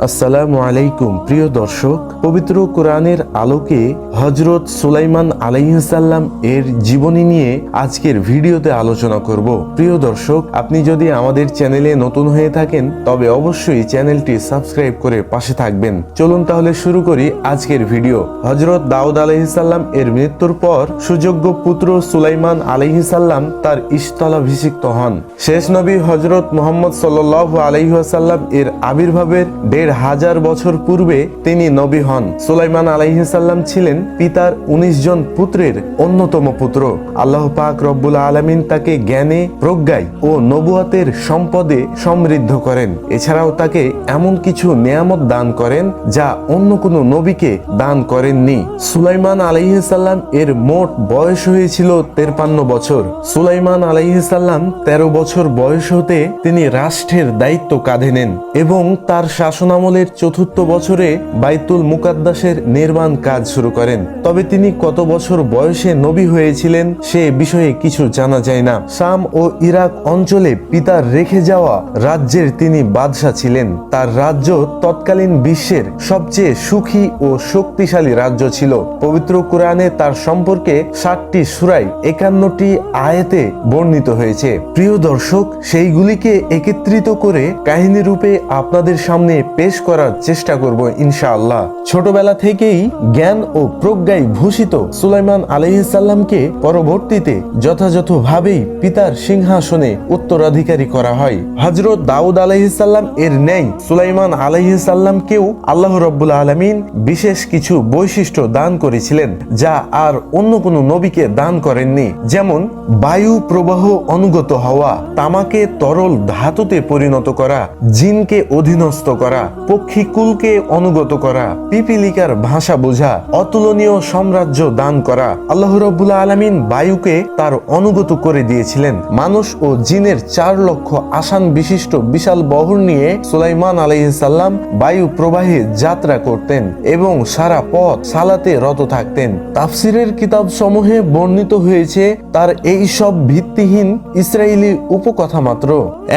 আসসালামু আলাইকুম, প্রিয় দর্শক, পবিত্র কোরআনের আলোকে হজরত সুলাইমান আলাইসাল্লাম এর জীবনী নিয়ে আজকের ভিডিওতে আলোচনা করব। প্রিয় দর্শক, আপনি যদি আমাদের চ্যানেলে নতুন হয়ে থাকেন, তবে অবশ্যই চ্যানেলটি সাবস্ক্রাইব করে পাশে থাকবেন। চলুন তাহলে শুরু করি আজকের ভিডিও। হজরত দাউদ আলাইসাল্লাম এর মৃত্যুর পর সুযোগ্য পুত্র সুলাইমান আলাইহিসাল্লাম তার ইস্তলাভিষিক্ত হন। শেষ নবী হজরত মোহাম্মদ সাল্লাহ আলাইহাসাল্লাম এর আবির্ভাবের দেড় হাজার বছর পূর্বে তিনি নবী হন। সুলাইমান আলাইহিসাল্লাম ছিলেন পিতার উনিশ জন পুত্রের অন্যতম পুত্র। আল্লাহ পাক রব্বুল আলমিন তাকে জ্ঞানে, প্রজ্ঞায় ও নবুয়াতের সম্পদে সমৃদ্ধ করেন। এছাড়াও তাকে এমন কিছু নেয়ামত দান করেন যা অন্য কোনো নবীকে দান করেননি। সুলাইমান আলাইহিসাল্লাম এর মোট বয়স হয়েছিল তেরপান্ন বছর। সুলাইমান আলাইহিসাল্লাম তেরো বছর বয়স হতে তিনি রাষ্ট্রের দায়িত্ব কাঁধে নেন এবং তার শাসনামলের চতুর্থ বছরে বাইতুল মুকাদ্দাসের নির্মাণ কাজ শুরু করেন। তবে তিনি কত বছর বয়সে নবী হয়েছিলেন সে বিষয়ে কিছু জানা যায় না। শাম ও ইরাক অঞ্চলে পিতার রেখে যাওয়া রাজ্যের তিনি বাদশাহ ছিলেন। তার রাজ্য তৎকালীন বিশ্বের সবচেয়ে সুখী ও শক্তিশালী রাজ্য ছিল। পবিত্র কোরআনে তার সম্পর্কে ষাটটি সুরাই একান্নটি আয়াতে বর্ণিত হয়েছে। প্রিয় দর্শক, সেইগুলিকে একত্রিত করে কাহিনী রূপে আপনাদের সামনে পেশ করার চেষ্টা করব ইনশাআল্লাহ। ছোটবেলা থেকেই জ্ঞান ও প্রজ্ঞায় ভূষিত সুলাইমান আলহিসাল্লামকে পরবর্তীতে যথাযথভাবেই পিতার সিংহাসনে উত্তরাধিকারী করা হয়। হজরত দাউদ আলহিসাল্লাম এর ন্যায় সুলাইমান আলহিসাল্লামকেও আল্লাহ রব্বুল আলমিন বিশেষ কিছু বৈশিষ্ট্য দান করেছিলেন, যা আর অন্য কোনো নবীকে দান করেননি। যেমন, বায়ু প্রবাহ অনুগত হওয়া, তামাকে তরল ধাতুতে পরিণত করা, জিনকে অধীনস্থ করা পক্ষীকুলকে অনুগত করা, পিপিলিকার ভাষা বোঝা, অতুলনীয় সাম্রাজ্য দান করা, আল্লাহ রব্বুল আলমিন বায়ুকে তার অনুগত করে দিয়েছিলেন। মানুষ ও জিনের চার লক্ষ আসান বিশিষ্ট বিশাল বহর নিয়ে সুলাইমান আলাইসাল্লাম বায়ু প্রবাহে যাত্রা করতেন এবং সারা পথ সালাতে রত থাকতেন। তাফসিরের কিতাব সমূহে বর্ণিত হয়েছে, তার এই সব ভিত্তিহীন ইসরায়েলি উপকথা মাত্র।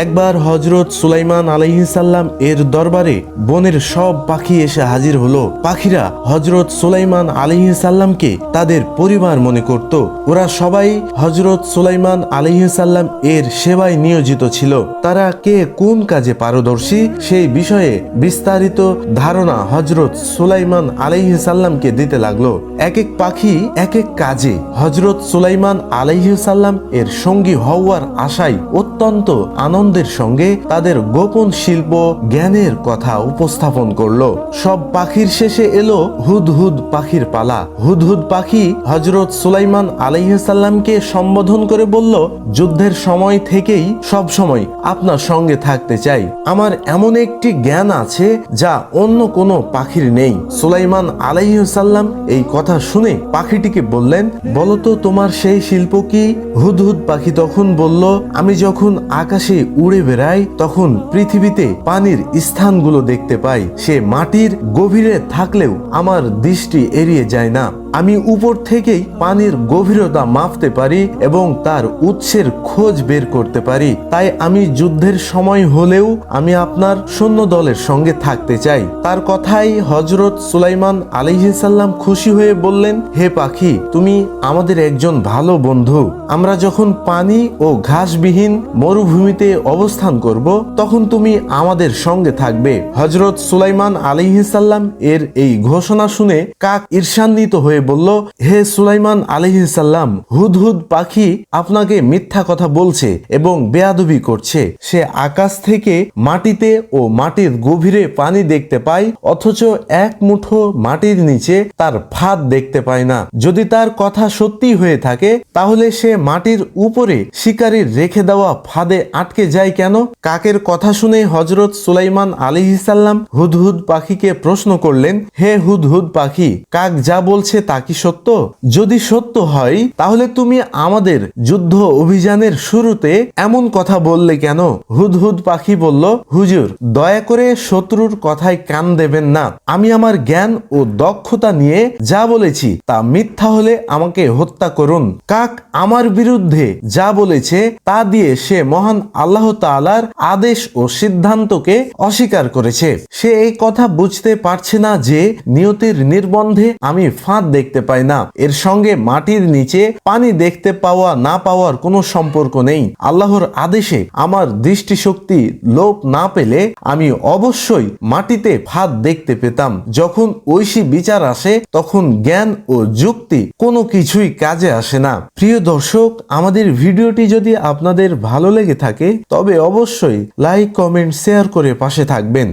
একবার হজরত সুলাইমান আলাইহিসাল্লাম এর দরবারে বনের সব পাখি এসে হাজির হলো। পাখিরা হজরত সুলাইমান আলাইহিসাল্লামকে তাদের পরিবার মনে করত। ওরা সবাই হজরত সুলাইমান আলাইহিসাল্লাম এর সেবায় নিয়োজিত ছিল। তারা কে কোন কাজে পারদর্শী সেই বিষয়ে বিস্তারিত ধারণা হজরত সুলাইমান আলাইহিসাল্লামকে দিতে লাগল। এক এক পাখি এক এক কাজে হজরত সুলাইমান আলাইহিসাল্লাম এর সঙ্গী হওয়ার আশায় অত্যন্ত আনন্দের সঙ্গে তাদের গোপন শিল্প, জ্ঞানের কথা উপস্থাপন করল। সব পাখির শেষে এলো হুদহুদ পাখির পালা। হুদহুদ পাখি হজরত সুলাইমান আলাইসাল্লামকে সম্বোধন করে বলল, যুদ্ধের সময় থেকেই সব সময় আপনার সঙ্গে থাকতে চাই। আমার এমন একটি জ্ঞান আছে যা অন্য কোনো পাখির নেই। সুলাইমান আলাইসাল্লাম এই কথা শুনে পাখিটিকে বললেন, বলতো তোমার সেই শিল্প কি? হুদহুদ পাখি তখন বলল, আমি যখন আকাশে উড়ে বেড়াই, তখন পৃথিবীতে পানির স্থানগুলো দেখতে পাই সে মাটির গভীরে থাকলেও আমার দৃষ্টি এড়িয়ে যায় না। আমি উপর থেকেই পানির গভীরতা মাপতে পারি এবং তার উৎসের খোঁজ বের করতে পারি। তাই আমি যুদ্ধের সময় হলেও আমি আপনার সৈন্য দলের সঙ্গে থাকতে চাই। তার কথাই হজরত সুলাইমান আলিহিসাল্লাম খুশি হয়ে বললেন, হে পাখি, তুমি আমাদের একজন ভালো বন্ধু। আমরা যখন পানি ও ঘাসবিহীন মরুভূমিতে অবস্থান করব, তখন তুমি আমাদের সঙ্গে থাকবে। হজরত সুলাইমান আলিহিসাল্লাম এর এই ঘোষণা শুনে কাক ঈর্ষান্বিত হয়ে বলল, হে সুলাইমান আলিহিসাল্লাম হুদহুদ পাখি আপনাকে মিথ্যা কথা বলছে এবং বেয়াদবি করছে। সে আকাশ থেকে মাটিতে ও মাটির গভীরে পানি দেখতে পায়, অথচ এক মুঠো মাটির নিচে তার ফাঁদ দেখতে পায় না। যদি তার কথা সত্যি হয়ে থাকে, তাহলে সে মাটির উপরে শিকারীর রেখে দেওয়া ফাঁদে আটকে যায় কেন? কাকের কথা শুনে হজরত সুলাইমান আলিহিসাল্লাম হুদহুদ পাখিকে প্রশ্ন করলেন, হে হুদহুদ পাখি, কাক যা বলছে তা তা কি সত্য? যদি সত্য হয়, তাহলে তুমি আমাদের যুদ্ধ অভিযানের শুরুতে এমন কথা বললে কেন? হুদহুদ পাখি বলল, হুজুর, দয়া করে শত্রুর কথায় কান দেবেন না। আমি আমার জ্ঞান ও দক্ষতা নিয়ে যা বলেছি তা মিথ্যা হলে আমাকে হত্যা করুন। কাক আমার বিরুদ্ধে যা বলেছে, তা দিয়ে সে মহান আল্লাহ তাআলার আদেশ ও সিদ্ধান্তকে অস্বীকার করেছে। সে এই কথা বুঝতে পারছে না যে নিয়তির নির্বন্ধে আমি ফাঁদ দেখতে পাই না। এর সঙ্গে মাটির নিচে পানি দেখতে পাওয়া, না পাওয়ার কোনো সম্পর্ক নেই। আল্লাহর আদেশে আমার দৃষ্টিশক্তি লোপ না পেলে আমি অবশ্যই মাটিতে ফাঁদ দেখতে পেতাম। যখন ঐশী বিচার আসে, তখন জ্ঞান ও যুক্তি কোনো কিছুই কাজে আসে না। প্রিয় দর্শক, আমাদের ভিডিওটি যদি আপনাদের ভালো লেগে থাকে, তবে অবশ্যই লাইক, কমেন্ট, শেয়ার করে পাশে থাকবেন।